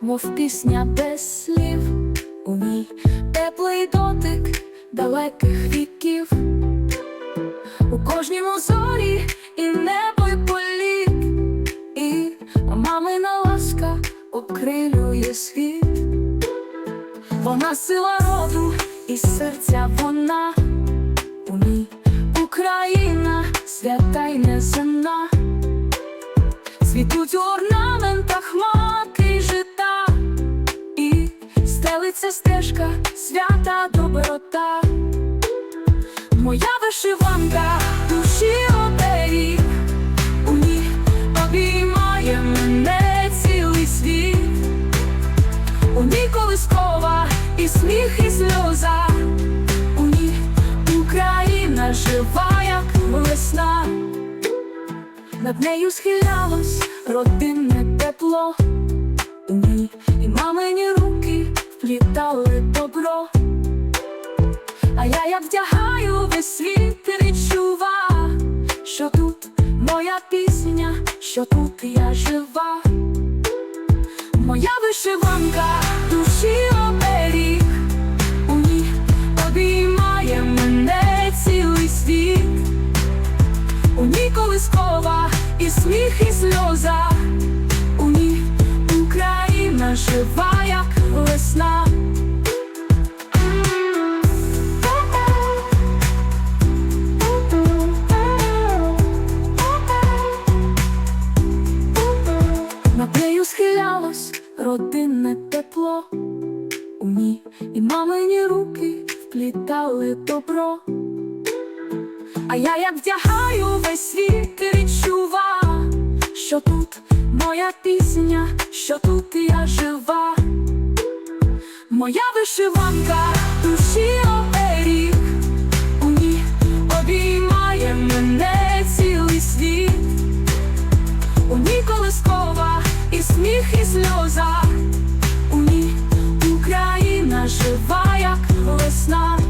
мов пісня без слів, у ній теплий дотик далеких віків, у кожнім зорі і небо й політ, і мамина ласка окрилює світ. Вона сила роду і серця вона, у ній Україна свята й неземна. Цвітуть у орнаментах стелиться стежка, свята доброта. Моя вишиванка душі оберіг, у ній обіймає мене цілий світ, у ній колискова і сміх, і сльоза, у ній Україна жива, як весна. Над нею схилялось родинне тепло, А я як вдягаю весь світ відчува, що тут моя пісня, що тут я жива. Моя вишиванка душі оберіг, у ній обіймає мене цілий світ. У ній колискова і сміх, і сльоза, у ній Україна жива, Схилялось родинне тепло, у ній і мамині руки вплітали добро. А я як вдягаю весь світ і відчува, що тут моя пісня, що тут я жива, моя вишиванка душі. криках і сльозах у ній Україна жива, як весна.